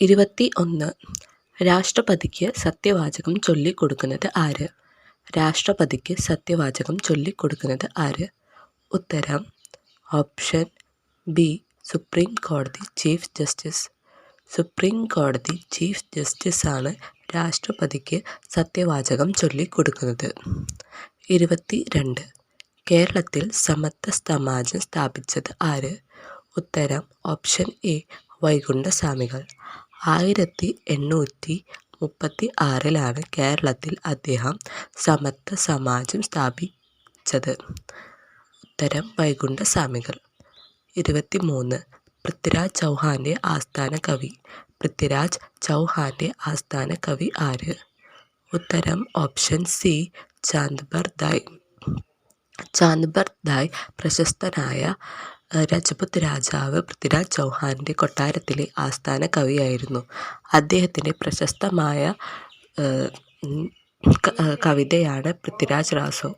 ഇരുപത്തി ഒന്ന് രാഷ്ട്രപതിക്ക് സത്യവാചകം ചൊല്ലിക്കൊടുക്കുന്നത് ആര്? രാഷ്ട്രപതിക്ക് സത്യവാചകം ചൊല്ലിക്കൊടുക്കുന്നത് ആര്? ഉത്തരം ഓപ്ഷൻ ബി സുപ്രീം കോടതി ചീഫ് ജസ്റ്റിസ്. സുപ്രീം കോടതി ചീഫ് ജസ്റ്റിസാണ് രാഷ്ട്രപതിക്ക് സത്യവാചകം ചൊല്ലിക്കൊടുക്കുന്നത്. ഇരുപത്തി രണ്ട് കേരളത്തിൽ സമത്വ സമാജം സ്ഥാപിച്ചത് ആര്? ഉത്തരം ഓപ്ഷൻ എ വൈകുണ്ഠസ്വാമികൾ. ആയിരത്തി എണ്ണൂറ്റി മുപ്പത്തി ആറിലാണ് കേരളത്തിൽ അദ്ദേഹം സമത്വ സമാജം സ്ഥാപിച്ചത്. ഉത്തരം വൈകുണ്ഠ സ്വാമികൾ ഇരുപത്തി മൂന്ന് പൃഥ്വിരാജ് ചൗഹാന്റെ ആസ്ഥാന കവി. പൃഥ്വിരാജ് ചൗഹാന്റെ ആസ്ഥാന കവി ആര്? ഉത്തരം option C Chand Bardai Chand Bardai പ്രശസ്തനായ രജപുത് രാജാവ് പൃഥ്വിരാജ് ചൗഹാന്റെ കൊട്ടാരത്തിലെ ആസ്ഥാന കവിയായിരുന്നു. അദ്ദേഹത്തിന്റെ പ്രശസ്തമായ കവിതയാണ് പൃഥ്വിരാജ് റാസോ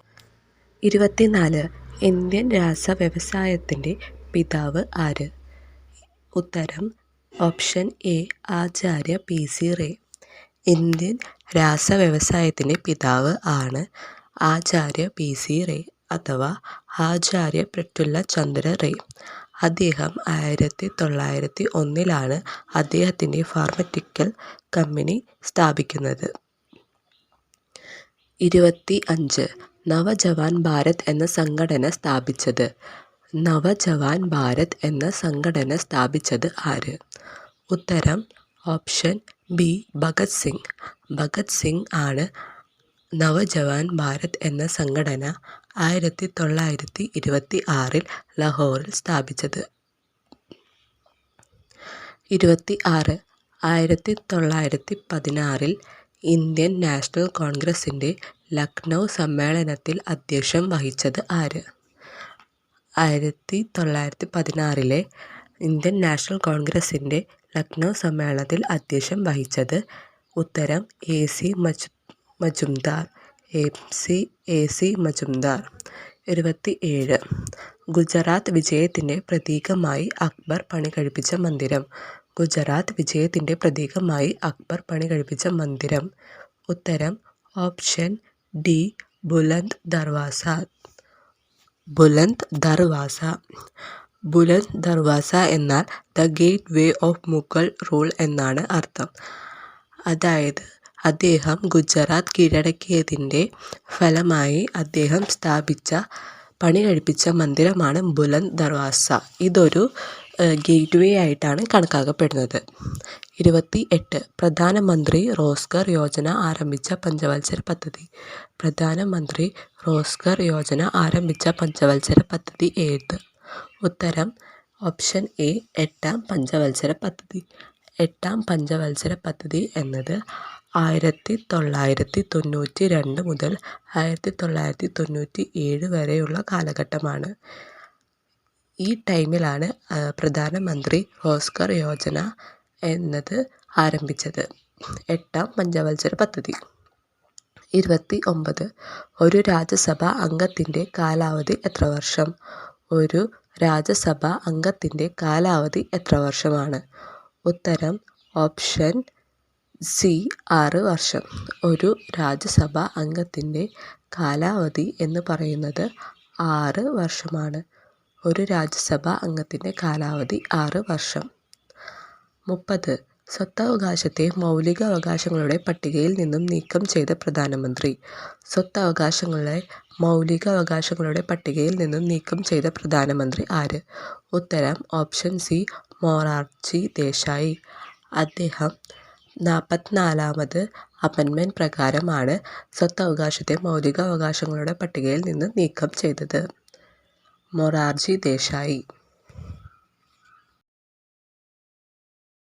ഇരുപത്തിനാല് ഇന്ത്യൻ രാസ വ്യവസായത്തിന്റെ പിതാവ് ആര്? ഉത്തരം option A Acharya P C Ray. Indian രാസ വ്യവസായത്തിന്റെ പിതാവ് ആണ് ആചാര്യ പി സി റേ. അഥവാ ആചാര്യ പ്രഫുല്ല ചന്ദ്ര റേ അദ്ദേഹം ആയിരത്തി തൊള്ളായിരത്തി ഒന്നിലാണ് അദ്ദേഹത്തിന്റെ ഫാർമറ്റിക്കൽ കമ്പനി സ്ഥാപിക്കുന്നത്. ഇരുപത്തി അഞ്ച് നവജവാൻ ഭാരത് എന്ന സംഘടന സ്ഥാപിച്ചത്. നവജവാൻ ഭാരത് എന്ന സംഘടന സ്ഥാപിച്ചത് ആര്? ഉത്തരം ഓപ്ഷൻ ബി ഭഗത് സിംഗ്. ഭഗത് സിംഗ് ആണ് നവജവാൻ ഭാരത് എന്ന സംഘടന ആയിരത്തി തൊള്ളായിരത്തി ഇരുപത്തി ആറിൽ ലാഹോറിൽ സ്ഥാപിച്ചത്. ഇരുപത്തി ആറ് ആയിരത്തി തൊള്ളായിരത്തി പതിനാറിൽ ഇന്ത്യൻ നാഷണൽ കോൺഗ്രസിന്റെ ലക്നൗ സമ്മേളനത്തിൽ അധ്യക്ഷം വഹിച്ചത് ആര്? ആയിരത്തി തൊള്ളായിരത്തി പതിനാറിലെ ഇന്ത്യൻ നാഷണൽ കോൺഗ്രസിന്റെ ലക്നൗ സമ്മേളനത്തിൽ അധ്യക്ഷം വഹിച്ചത് ഉത്തരം A C മജ് Majumdar M C A C Majumdar. ഇരുപത്തി ഏഴ് ഗുജറാത്ത് വിജയത്തിന്റെ പ്രതീകമായി അക്ബർ പണി കഴിപ്പിച്ച മന്ദിരം. ഗുജറാത്ത് വിജയത്തിന്റെ പ്രതീകമായി അക്ബർ പണി കഴിപ്പിച്ച മന്ദിരം. ഉത്തരം ഓപ്ഷൻ ഡി ബുലന്ദ് ദർവാസ. ബുലന്ദ് ദർവാസ. ബുലന്ദ് ദർവാസ എന്നാൽ the gateway of Mughal rule എന്നാണ് അർത്ഥം. അതായത് അദ്ദേഹം ഗുജറാത്ത് കീഴടക്കിയതിന്റെ ഫലമായി അദ്ദേഹം സ്ഥാപിച്ച പണി കഴിപ്പിച്ച മന്ദിരമാണ് ബുലന്ദ് ദർവാസ. ഇതൊരു ഗേറ്റ് വേ ആയിട്ടാണ് കണക്കാക്കപ്പെടുന്നത്. ഇരുപത്തി എട്ട് പ്രധാനമന്ത്രി റോസ്ഗർ യോജന ആരംഭിച്ച പഞ്ചവത്സര പദ്ധതി. പ്രധാനമന്ത്രി റോസ്ഗർ യോജന ആരംഭിച്ച പഞ്ചവത്സര പദ്ധതി ഏത്? ഉത്തരം ഓപ്ഷൻ എ എട്ടാം പഞ്ചവത്സര പദ്ധതി. എട്ടാം പഞ്ചവത്സര പദ്ധതി എന്നത് ആയിരത്തി തൊള്ളായിരത്തി തൊണ്ണൂറ്റി രണ്ട് മുതൽ ആയിരത്തി തൊള്ളായിരത്തി തൊണ്ണൂറ്റി ഏഴ് വരെയുള്ള കാലഘട്ടമാണ്. ഈ ടൈമിലാണ് പ്രധാനമന്ത്രി റോസ്ഗർ യോജന എന്നത് ആരംഭിച്ചത്. എട്ടാം പഞ്ചവത്സര പദ്ധതി. ഇരുപത്തി ഒമ്പത് ഒരു രാജ്യസഭാ അംഗത്തിന്റെ കാലാവധി എത്ര വർഷം? ഒരു രാജ്യസഭാ അംഗത്തിന്റെ കാലാവധി എത്ര വർഷമാണ്? ഉത്തരം ഓപ്ഷൻ സി ആറ് വർഷം. ഒരു രാജ്യസഭാ അംഗത്തിന്റെ കാലാവധി എന്ന് പറയുന്നത് ആറ് വർഷമാണ്. ഒരു രാജ്യസഭാ അംഗത്തിന്റെ കാലാവധി ആറ് വർഷം. മുപ്പത്. സ്വത്തവകാശത്തെ മൗലികാവകാശങ്ങളുടെ പട്ടികയിൽ നിന്നും നീക്കം ചെയ്ത പ്രധാനമന്ത്രി. സ്വത്തവകാശങ്ങളെ മൗലികാവകാശങ്ങളുടെ പട്ടികയിൽ നിന്നും നീക്കം ചെയ്ത പ്രധാനമന്ത്രി ആര്? ഉത്തരം ഓപ്ഷൻ സി മൊറാർജി ദേശായി. അദ്ദേഹം നാൽപ്പത്തിനാലാമത് അമെൻമെന്റ് പ്രകാരമാണ് സ്വത്തവകാശത്തെ മൗലികാവകാശങ്ങളുടെ പട്ടികയിൽ നിന്ന് നീക്കം ചെയ്തത്. മൊറാർജി ദേശായി.